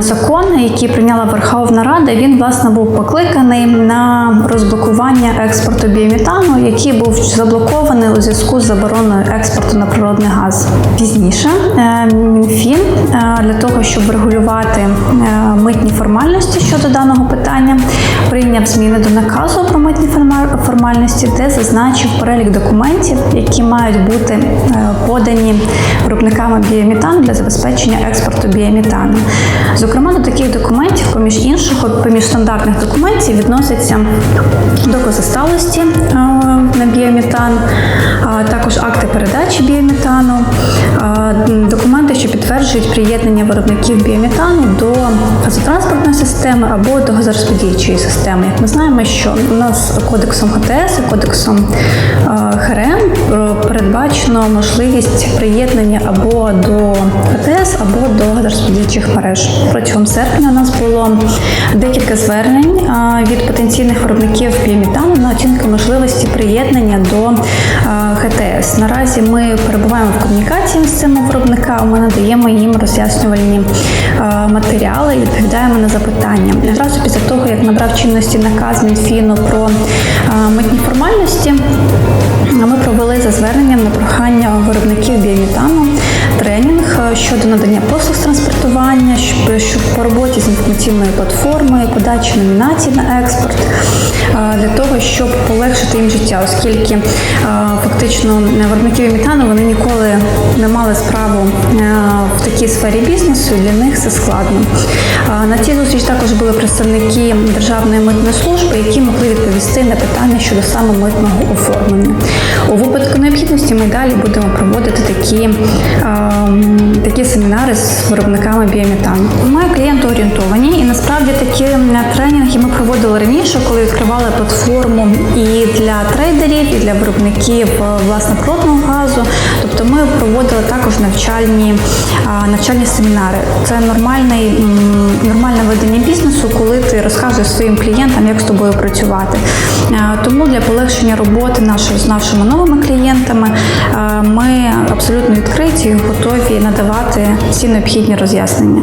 закон, який прийняла Верховна Рада, він власне був покликаний на розблокування експорту біометану, який був заблокований у зв'язку з забороною експорту на природний газ. Пізніше е, Мінфін е, для того, щоб регулювати е, митні формальності щодо даного питання, прийняв зміни до наказу про митні формальності, де зазначив перелік документів, які мають бути подані виробниками біометану для забезпечення експорту біометану. Зокрема, до таких документів, поміж іншого, поміж стандартних документів, відносяться докази сталості е, на біометан, також акти передачі біометану, документи, приєднання виробників біометану до газотранспортної системи або до газорозподільчої системи. Як ми знаємо, що у нас кодексом ГТС і кодексом е, ХРМ е, передбачено можливість приєднання або до ГТС, або до газорозподільчих мереж. Протягом серпня у нас було декілька звернень е, від потенційних виробників біометану на оцінку можливості приєднання до е, ГТС. Наразі ми перебуваємо в комунікації з цими виробниками, надаємо їм роз'яснювальні е, матеріали і відповідаємо на запитання. Одразу після того, як набрав чинності наказ Мінфіну про е, митні формальності, ми провели за зверненням на прохання виробників біометану тренінг щодо надання послуг з транспортування, щоб по роботі з інформаційною платформою, подачі номінацій на експорт е, для того, щоб полегшити їм життя, оскільки е, фактично виробники біометану вони ніколи не мали справу е, в такій сфері бізнесу, для них це складно. На цій зустрічі також були представники Державної митної служби, які могли відповісти на питання щодо саме митного оформлення. Необхідності ми далі будемо проводити такі, ем, такі семінари з виробниками біометану. Ми клієнтоорієнтовані, і насправді такі тренінги ми проводили раніше, коли відкривали платформу і для трейдерів, і для виробників е, власне природного газу. Тобто ми проводили також навчальні, навчальні семінари. Це нормальний, нормальне ведення бізнесу, коли ти розказуєш своїм клієнтам, як з тобою працювати. Е, Тому для полегшення роботи нашої з нашими новими клієнтами е, ми абсолютно відкриті і готові надавати всі необхідні роз'яснення.